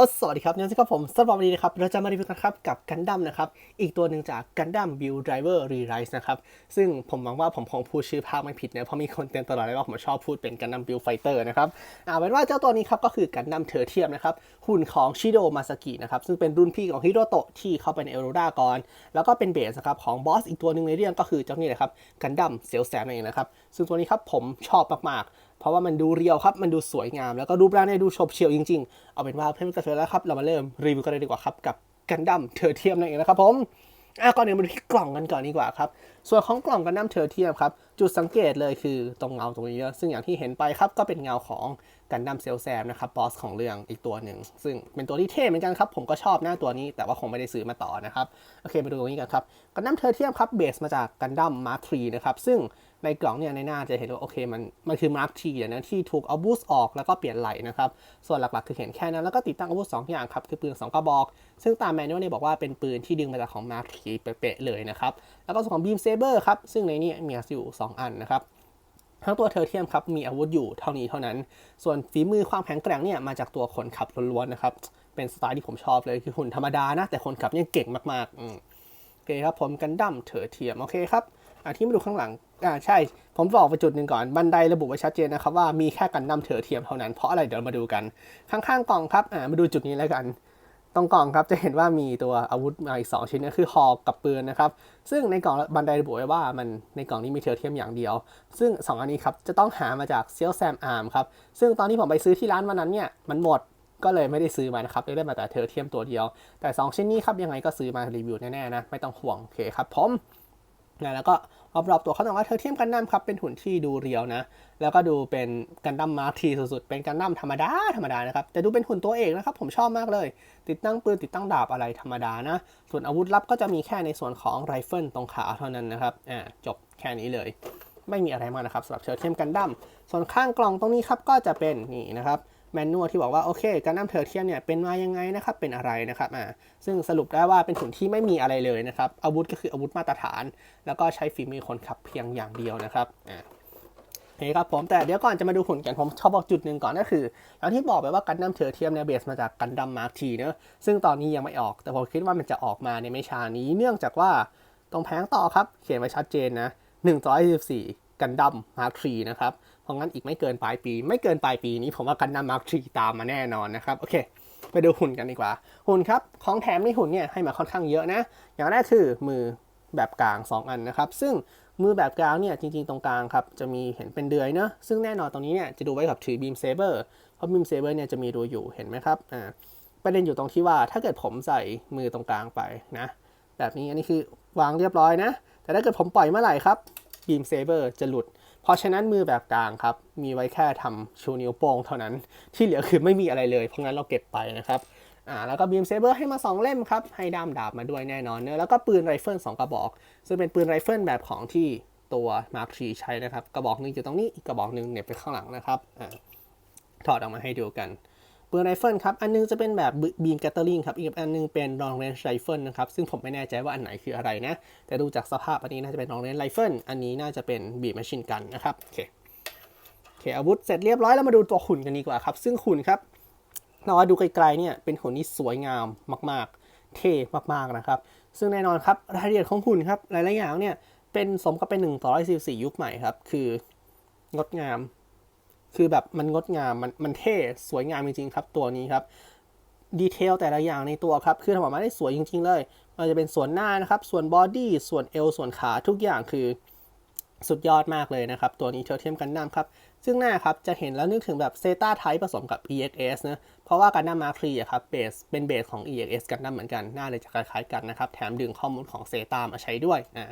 อสวัสดีครับนี่ครับผมสำหรับวันนี้นะครับ เราจะมารีวิวกันครับกับกันดั้มนะครับ อีกตัวหนึ่งจากกันดั้มบิลดเวอร์รีไรส์นะครับ ซึ่งผมหวังว่าผมคงพูดชื่อภาคไม่ผิดนะ เพราะมีคนเตือนตลอดเลยว่าผมชอบพูดเป็นกันดั้มบิลไฟเตอร์นะครับอ่าเป็นว่าเจ้าตัวนี้ครับก็คือกันดั้มเทอร์เทียมนะครับ หุ่นของชิโดมาสกินะครับ ซึ่งเป็นรุ่นพี่ของฮิโรโตะที่เข้าไปในเอโรดาก่อน แล้วก็เป็นเบสครับของบอสอีกตัวหนึ่งในเรื่องก็คือเจ้านี่แหละครับกันดั้มเซลแซมนั่นเองนะครับซึ่งตัวนี้ครับผมชอบมากๆ เพราะว่ามันดูเรียวครับ มันดูสวยงาม แล้วก็รูปร่างเนี่ยดูชบเชียวจริงๆ เอาเป็นว่าเพื่อนกระเทยแล้วครับ เรามาเริ่มรีวิวกันเลยดีกว่าครับ กับกันดั้มเทอร์เทียมนั่นเองนะครับผมอะก่อนอื่นมาดูที่กล่องกันก่อนดีกว่าครับ ส่วนของกล่องกันดั้มเทอร์เทียมครับ จุดสังเกตเลยคือตรงเงาตรงนี้นะซึ่งอย่างที่เห็นไปครับก็เป็นเงาของกันดั้มเซลแซมนะครับบอสของเรื่องอีกตัวหนึ่ง ซึ่งเป็นตัวที่เท่เหมือนกันครับ ผมก็ชอบหน้าตัวนี้แต่ว่าคงไม่ได้ซื้อมาต่อนะครับ โอเคมาดูตรงนี้กันครับกันดั้มเทอร์เทียมครับเบสมาจากกันดั้มมาร์คทรีนะครับซึ่ง ในกล่องเนี่ยในหน้าจะเห็นว่าโอเคมันมันคือมาร์คทีนะที่ถูกเอาบูสออกแล้วก็เปลี่ยนไหลนะครับ ส่วนหลักๆคือเห็นแค่นั้น แล้วก็ติดตั้งอาวุธสองอย่างครับ คือปืนสองกระบอก ซึ่งตามแมนนวลเนี่ยบอกว่าเป็นปืนที่ดึงมาจากของมาร์คทีเป๊ะๆเลยนะครับ แล้วก็ส่วนของบีมเซเบอร์ครับ ซึ่งในนี้มีอยู่สองอันนะครับทั้งตัวเทอร์เทียมครับมีอาวุธอยู่เท่านี้เท่านั้น ส่วนฝีมือความแข็งแกร่งเนี่ยมาจากตัวคนขับล้วนๆนะครับเป็นสไตล์ที่ผมชอบเลยคือหุ่นธรรมดานะแต่คนขับยังเก่งมากๆอืมโอเคครับผมกันดั้มเทอร์เทียมโอเคครับ อะที่มาดูข้างหลังอ่าใช่ ผมบอกไปจุดหนึ่งก่อน บันไดระบุไว้ชัดเจนนะครับว่ามีแค่กันดั้มเทอเทียมเท่านั้น เพราะอะไรเดี๋ยวมาดูกัน ข้างๆกล่องครับอ่ามาดูจุดนี้แล้วกัน ตรงกล่องครับจะเห็นว่ามีตัวอาวุธมาอีก 2 ชิ้นก็คือฮอกกับปืนนะครับ ซึ่งในกล่องบันไดระบุไว้ว่ามันในกล่องนี้มีเทอเทียมอย่างเดียว ซึ่ง 2 อันนี้ครับจะต้องหามาจากเซียลแซมอาร์มครับ ซึ่งตอนที่ผมไปซื้อที่ร้านวันนั้นเนี่ยมันหมดก็เลยไม่ได้ซื้อมานะครับได้มาแต่เทอเทียมตัวเดียว แต่ 2 ชิ้นนี้ครับยังไงก็ซื้อมารีวิวแน่ๆนะไม่ต้องห่วงโอเคครับผม นะแล้วก็รอบๆตัวเขาบอกว่าเทอเทียมกันดั้มครับเป็นหุ่นที่ดูเรียวนะ แล้วก็ดูเป็นกันดั้มมาร์คทีสุดๆ เป็นกันดั้มธรรมดาธรรมดานะครับแต่ดูเป็นหุ่นตัวเอกนะครับ ผมชอบมากเลย ติดตั้งปืนติดตั้งดาบอะไรธรรมดานะ ส่วนอาวุธลับก็จะมีแค่ในส่วนของไรเฟิลตรงขาเท่านั้นนะครับอ่าจบแค่นี้เลย ไม่มีอะไรมากนะครับสำหรับเชอร์เทียมกันดั้มส่วนข้างกล่องตรงนี้ครับก็จะเป็นนี่นะครับ แมนนวลที่บอกว่าโอเคกันดั้มเทอร์เทียมเนี่ยเป็นมายังไงนะครับเป็นอะไรนะครับอ่าซึ่งสรุปได้ว่าเป็นหุ่นที่ไม่มีอะไรเลยนะครับอาวุธก็คืออาวุธมาตรฐาน แล้วก็ใช้ฝีมือคนขับเพียงอย่างเดียวนะครับอ่าโอเคครับผมแต่เดี๋ยวก่อนจะมาดูหุ่นกันผมชอบบอกจุดหนึ่งก่อนก็คืออย่างที่บอกไปว่ากันดั้มเทอร์เทียมเนี่ยเบสมาจากกันดั้มมาร์คทีเนอะซึ่งตอนนี้ยังไม่ออก แต่ผมคิดว่ามันจะออกมาในไม่ช้านี้เนื่องจากว่าตรงแผงต่อครับ เขียนไว้ชัดเจนนะ124กันดั้มมาร์คทีนะครับ ราะงั้นอีกไม่เกินปลายปี ไม่เกินปลายปีนี้ผมว่ากันดั้มมาร์คทรีตามมาแน่นอนนะครับ โอเค ไปดูหุ่นกันดีกว่า หุ่นครับของแถมในหุ่นเนี่ยให้มาค่อนข้างเยอะนะ อย่างแรกคือมือแบบกลาง 2 อันนะครับ ซึ่งมือแบบกลางเนี่ยจริง ๆ ตรงกลางครับจะมีเห็นเป็นเดือยเนอะซึ่งแน่นอนตรงนี้เนี่ยจะดูไว้กับถือบีมเซเบอร์เพราะบีมเซเบอร์เนี่ยจะมีรูอยู่เห็นไหมครับอ่าประเด็นอยู่ตรงที่ว่าถ้าเกิดผมใส่มือตรงกลางไปนะ แบบนี้อันนี้คือวางเรียบร้อยนะ แต่ถ้าเกิดผมปล่อยเมื่อไหร่ครับบีมเซเบอร์จะหลุด เพราะฉะนั้นมือแบบกลางครับ มีไว้แค่ทำชูนิ้วโป้งเท่านั้น ที่เหลือคือไม่มีอะไรเลย เพราะงั้นเราเก็บไปนะครับอ่าแล้วก็บีมเซเบอร์ให้มา 2 เล่มครับ ให้ด้ามดาบมาด้วยแน่นอนเนอะแล้วก็ปืนไรเฟิล2กระบอก ซึ่งเป็นปืนไรเฟิลแบบของที่ตัวมาร์คทีใช้นะครับ กระบอกหนึงอยู่ตรงนี้ อีกกระบอกหนึ่งเหน็บไปข้างหลังนะครับอ่าถอดออกมาให้ดูกัน ปืนไรเฟิลครับ อันนึงจะเป็นแบบบีมแกตเตอร์ลิงครับ อีกอันนึงเป็นลองเรนจ์ไรเฟิลนะครับ ซึ่งผมไม่แน่ใจว่าอันไหนคืออะไรนะ แต่ดูจากสภาพอันนี้น่าจะเป็นลองเรนจ์ไรเฟิลอันนี้น่าจะเป็นบีมแมชชีนกันนะครับ โอเค โอเค อาวุธเสร็จเรียบร้อยแล้วมาดูตัวหุ่นกันดีกว่าครับ ซึ่งหุ่นครับเราว่าดูไกลๆเนี่ยเป็นหุ่นที่สวยงามมาก ๆ เท่มากๆนะครับ ซึ่งแน่นอนครับรายละเอียดของหุ่นครับหลายๆอย่างเนี่ยเป็นสมกับเป็น1 1 4ยุคใหม่ครับคืองดงาม คือแบบมันงดงามมันมันเท่สวยงามจริงๆครับ ตัวนี้ครับดีเทลแต่ละอย่างในตัวครับ คือทำออกมาได้สวยจริง ๆ เลย มันจะเป็นส่วนหน้านะครับ ส่วนบอดี้ส่วนเอวส่วนขาทุกอย่างคือสุดยอดมากเลยนะครับ ตัวนี้เทอร์เทียมกันดั้มครับ ซึ่งหน้าครับจะเห็นแล้วนึกถึงแบบเซตาไทป์ผสมกับ EXS นะเพราะว่ากันดั้มมาร์ครีอะครับเบสเป็นเบสของ EXS กันดั้มเหมือนกันหน้าเลยจะคล้ายๆกันนะครับ แถมดึงข้อมูลของเซตามาใช้ด้วยอ่า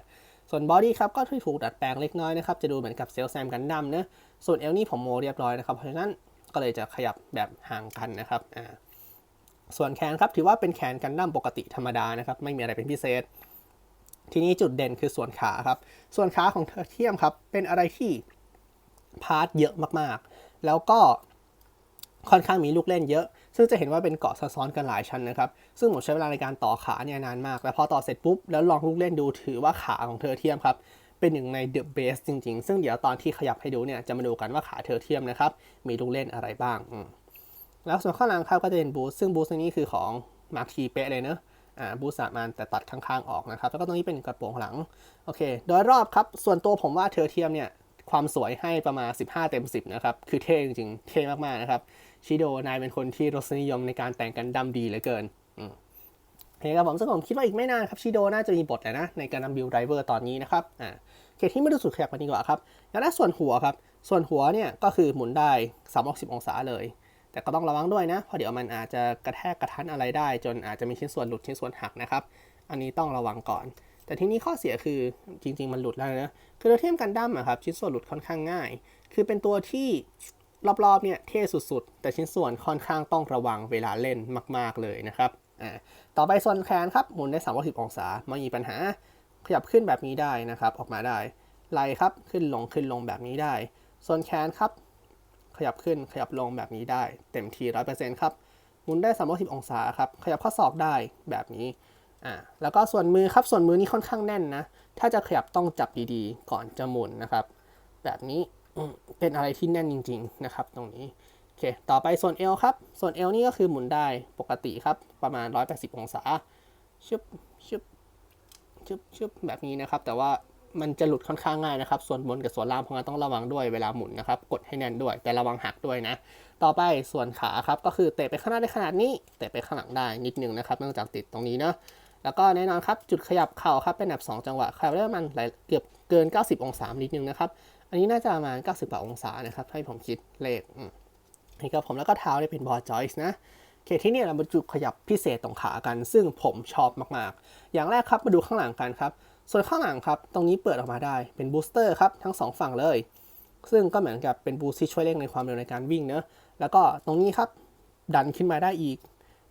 ส่วนบอดี้ครับก็ถูกดัดแปลงเล็กน้อยนะครับ จะดูเหมือนกับเซลแซมกันดั้มนะส่วนเอลนี่ผมโมเรียบร้อยนะครับ เพราะฉะนั้นก็เลยจะขยับแบบห่างกันนะครับอ่าส่วนแขนครับถือว่าเป็นแขนกันดั้มปกติธรรมดานะครับ ไม่มีอะไรเป็นพิเศษ ทีนี้จุดเด่นคือส่วนขาครับ ส่วนขาของเทอร์เทียมครับ เป็นอะไรที่พาร์ทเยอะมากๆ แล้วก็ค่อนข้างมีลูกเล่นเยอะ ซึ่งจะเห็นว่าเป็นเกาะซ้อนกันหลายชั้นนะครับ ซึ่งผมใช้เวลาในการต่อขาเนี่ยนานมากแล้วพอต่อเสร็จปุ๊บ แล้วลองลูกเล่นดูถือว่าขาของเทอเทียมครับ เป็นหนึ่งในเดอะเบสจริงๆ ซึ่งเดี๋ยวตอนที่ขยับให้ดูเนี่ยจะมาดูกันว่าขาเทอเทียมนะครับ มีลูกเล่นอะไรบ้าง แล้วส่วนข้างหลังครับก็จะเป็นบูสซึ่งบูสในนี้คือของมาร์คีเป๊ะเลยเนอะอ่าบูสสามอันแต่ตัดข้างๆออกนะครับ แล้วก็ตรงนี้เป็นกระโปรงหลัง โอเค โดยรอบครับ ส่วนตัวผมว่าเทอเทียมเนี่ยความสวยให้ประมาณ 15 เต็ม 10 นะครับ คือเท่จริงๆ เท่มากๆ นะครับ ชิโดนายเป็นคนที่รสนิยมในการแต่งกันดำดีเหลือเกินอืมเคครับผมซึ่งผมคิดว่าอีกไม่นานครับชิโดน่าจะมีบทแหละนะในการนำบิลไดเวอร์ตอนนี้นะครับอ่าโอเคที่ไม่รู้สุดขยับมาดีกว่าครับแล้วด้านส่วนหัวครับ ส่วนหัวเนี่ยก็คือหมุนได้360องศาเลย แต่ก็ต้องระวังด้วยนะ เพราะเดี๋ยวมันอาจจะกระแทกกระทันอะไรได้ จนอาจจะมีชิ้นส่วนหลุดชิ้นส่วนหักนะครับ อันนี้ต้องระวังก่อน แต่ทีนี้ข้อเสียคือจริง ๆ มันหลุดแล้วนะ คือเราเทียมกันดั้มอะครับชิ้นส่วนหลุดค่อนข้างง่าย คือเป็นตัวที่ รอบๆเนี่ยเท่สุดๆ แต่ชิ้นส่วนค่อนข้างต้องระวังเวลาเล่นมาก ๆเลยนะครับอ่าต่อไปส่วนแขนครับหมุนได้ 360 องศาไม่มีปัญหา ขยับขึ้นแบบนี้ได้นะครับ ออกมาได้ไหล่ครับขึ้นลงขึ้นลงแบบนี้ได้ ส่วนแขนครับ ขยับขึ้นขยับลงแบบนี้ได้ เต็มที่100%ครับหมุนได้360องศาครับขยับข้อศอกได้แบบนี้อ่าแล้วก็ส่วนมือครับส่วนมือนี่ค่อนข้างแน่นนะถ้าจะขยับต้องจับดีๆ ก่อนจะหมุนนะครับ แบบนี้ เป็นอะไรที่แน่นจริง ๆ นะครับ ตรงนี้โอเคต่อไปส่วนเอวครับ ส่วนเอวนี่ก็คือหมุนได้ปกติครับ ประมาณ 180 องศาชึบชึบชึบชึบแบบนี้นะครับ แต่ว่ามันจะหลุดค่อนข้างง่ายนะครับ ส่วนบนกับส่วนล่างเพราะงั้นต้องระวังด้วยเวลาหมุนนะครับ กดให้แน่นด้วย แต่ระวังหักด้วยนะ ต่อไปส่วนขาครับก็คือเตะไปข้างหน้าได้ขนาดนี้ เตะไปข้างหลังได้นิดนึงนะครับ เนื่องจากติดตรงนี้เนาะแล้วก็แน่นอนครับจุดขยับเข่าครับเป็นแบบ 2 จังหวะขยับได้ประมาณเกือบเกิน 90 องศานิดนึงนะครับ อันนี้น่าจะประมาณ 90กว่าองศานะครับให้ผมคิดเลขนี่ครับผมแล้วก็เท้าเนี่ยเป็นบอจอยส์นะโอเคที่นี่เรามาจุขยับพิเศษตรงขากัน ซึ่งผมชอบมากๆ อย่างแรกครับมาดูข้างหลังกันครับ ส่วนข้างหลังครับตรงนี้เปิดออกมาได้เป็นบูสเตอร์ครับทั้งสองฝั่งเลย ซึ่งก็เหมือนกับเป็นบูสที่ช่วยเร่งในความเร็วในการวิ่งเนอะแล้วก็ตรงนี้ครับดันขึ้นมาได้อีก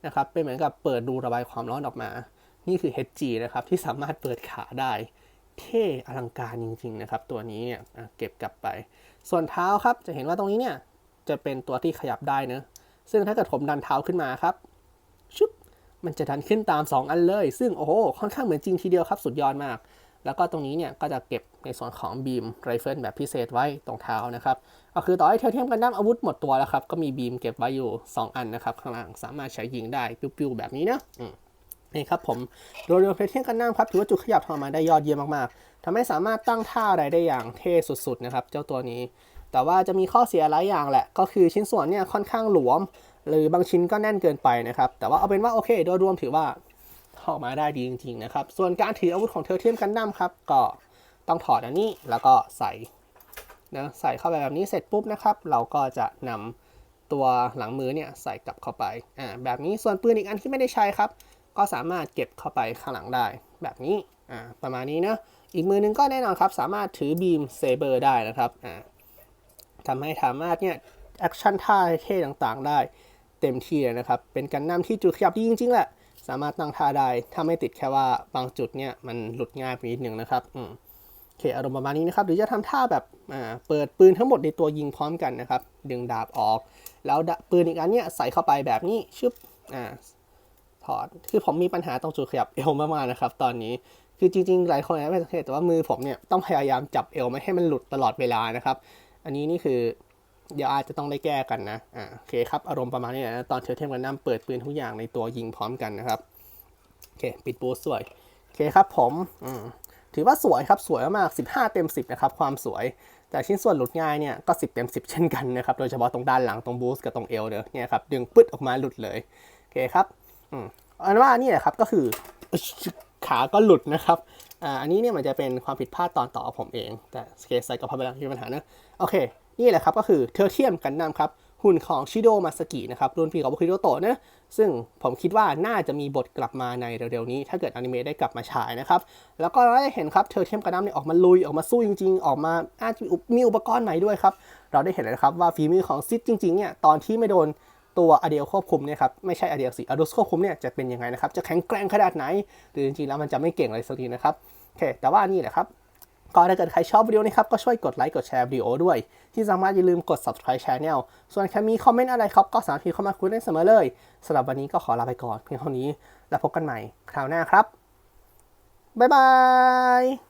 นะครับเป็นเหมือนกับเปิดรูระบายความร้อนออกมา นี่คือ HG นะครับที่สามารถเปิดขาได้ เท่อลังการจริงๆนะครับ ตัวนี้เนี่ยเก็บกลับไป ส่วนเท้าครับจะเห็นว่าตรงนี้เนี่ยจะเป็นตัวที่ขยับได้เนอะซึ่งถ้าเกิดผมดันเท้าขึ้นมาครับชุบมันจะดันขึ้นตาม 2 อันเลย ซึ่งโอ้โหค่อนข้างเหมือนจริงทีเดียวครับสุดยอดมาก แล้วก็ตรงนี้เนี่ยก็จะเก็บในส่วนของบีมไรเฟิลแบบพิเศษไว้ตรงเท้านะครับก็คือต่อให้เทเทียมกันดั้มอาวุธหมดตัวแล้วครับก็มีบีมเก็บไว้อยู่ 2 อันนะครับข้างล่างสามารถใช้ยิงได้ปิ้วๆแบบนี้นะอื นี่ครับผมโดยรวมเทเทียมกันดั้มครับถือว่าจุดขยับทำออกมาได้ยอดเยี่ยมมากๆทำให้สามารถตั้งท่าอะไรได้อย่างเท่สุดๆนะครับ เจ้าตัวนี้ แต่ว่าจะมีข้อเสียหลายอย่างแหละ ก็คือชิ้นส่วนเนี่ยค่อนข้างหลวม หรือบางชิ้นก็แน่นเกินไปนะครับ แต่ว่าเอาเป็นว่าโอเค โดยรวมถือว่าออกมาได้ดีจริงๆนะครับ ส่วนการถืออาวุธของเทอร์เทียมกันดั้มครับ ก็ต้องถอดอันนี้แล้วก็ใส่นะใส่เข้าไปแบบนี้เสร็จปุ๊บนะครับ เราก็จะนำตัวหลังมือเนี่ยใส่กลับเข้าไปอ่าแบบนี้ส่วนปืนอีกอันที่ไม่ได้ใช้ครับ ก็สามารถเก็บเข้าไปข้างหลังได้ แบบนี้อ่าประมาณนี้เนะอีกมือหนึงก็แน่นอนครับ สามารถถือบีมเซเบอร์ได้นะครับอ่าทำให้สามารถเนี่ยแอคชั่นท่าเท่ต่างๆ ได้เต็มที่เลยนะครับ เป็นการนำที่จุดขยับดีจริงๆแหละสามารถตั้งท่าได้ถ้าไม่ติดแค่ว่าบางจุดเนี่ยมันหลุดง่ายไปนิดนึงนะครับอืมโอเคอารมณ์ประมาณนี้นะครับ หรือจะทำท่าแบบอ่าเปิดปืนทั้งหมดในตัวยิงพร้อมกันนะครับ ดึงดาบออก แล้วปืนอีกอันเนี่ยใส่เข้าไปแบบนี้ชึบอ่า ถอดคือผมมีปัญหาตรงจุดขยับเอวมากๆนะครับ ตอนนี้คือจริงๆ หลายคนอาจจะไม่สังเกตแต่ว่ามือผมเนี่ยต้องพยายามจับเอวไม่ให้มันหลุดตลอดเวลานะครับ อันนี้นี่คือเดี๋ยวอาจจะต้องได้แก้กันนะอ่าโอเคครับอารมณ์ประมาณนี้นะตอนเทอร์เทมกันน้ำเปิดปืนทุกอย่างในตัวยิงพร้อมกันนะครับโอเคปิดบูสสวยโอเคครับผมอืมถือว่าสวยครับสวยมากๆ15 เต็ม 10 นะครับ ความสวย แต่ชิ้นส่วนหลุดง่ายเนี่ยก็ 10 เต็ม 10 เช่นกันนะครับ โดยเฉพาะตรงด้านหลังตรงบูสกับตรงเอวเนี่ยเนี่ยครับดึงปึ๊ดออกมาหลุดเลยโอเคครับอืม อันว่านี่แหละครับก็คือขาก็หลุดนะครับอ่าอันนี้เนี่ยมันจะเป็นความผิดพลาดตอนต่อผมเอง แต่เคสไซก็พอไปแล้วมีปัญหานะโอเค นี่แหละครับก็คือเทอร์เทียมกันดั้มครับหุ่นของชิโดมาสกินะครับรุ่นพี่ของบุคิโดโตะนะซึ่งผมคิดว่าน่าจะมีบทกลับมาในเร็วๆนี้ ถ้าเกิดอนิเมะได้กลับมาฉายนะครับ แล้วก็เราได้เห็นครับเทอร์เทียมกันดั้มเนี่ยออกมาลุย ออกมาสู้จริงๆ ออกมาอาจจะมีอุปกรณ์ใหม่ด้วยครับ เราได้เห็นเลยนะครับว่าฝีมือของซิดจริงๆเนี่ยตอนที่ไม่โดน ตัวอเดียลควบคุมเนี่ยครับไม่ใช่อเดียลสิอดุสควบคุมเนี่ยจะเป็นยังไงนะครับจะแข็งแกร่งขนาดไหน หรือจริงๆแล้วมันจะไม่เก่งอะไรสักทีนะครับโอเคแต่ว่านี่แหละครับก็ถ้าเกิดใครชอบวิดีโอนี้ครับก็ช่วยกดไลค์กดแชร์วิดีโอด้วย ที่สามารถอย่าลืมกด subscribe channel ส่วนใครมีคอมเมนต์อะไรครับก็สามารถพิมพ์เข้ามาคุยได้เสมอเลยสำหรับวันนี้ก็ขอลาไปก่อนเพียงเท่านี้แล้วพบกันใหม่คราวหน้าครับบ๊ายบาย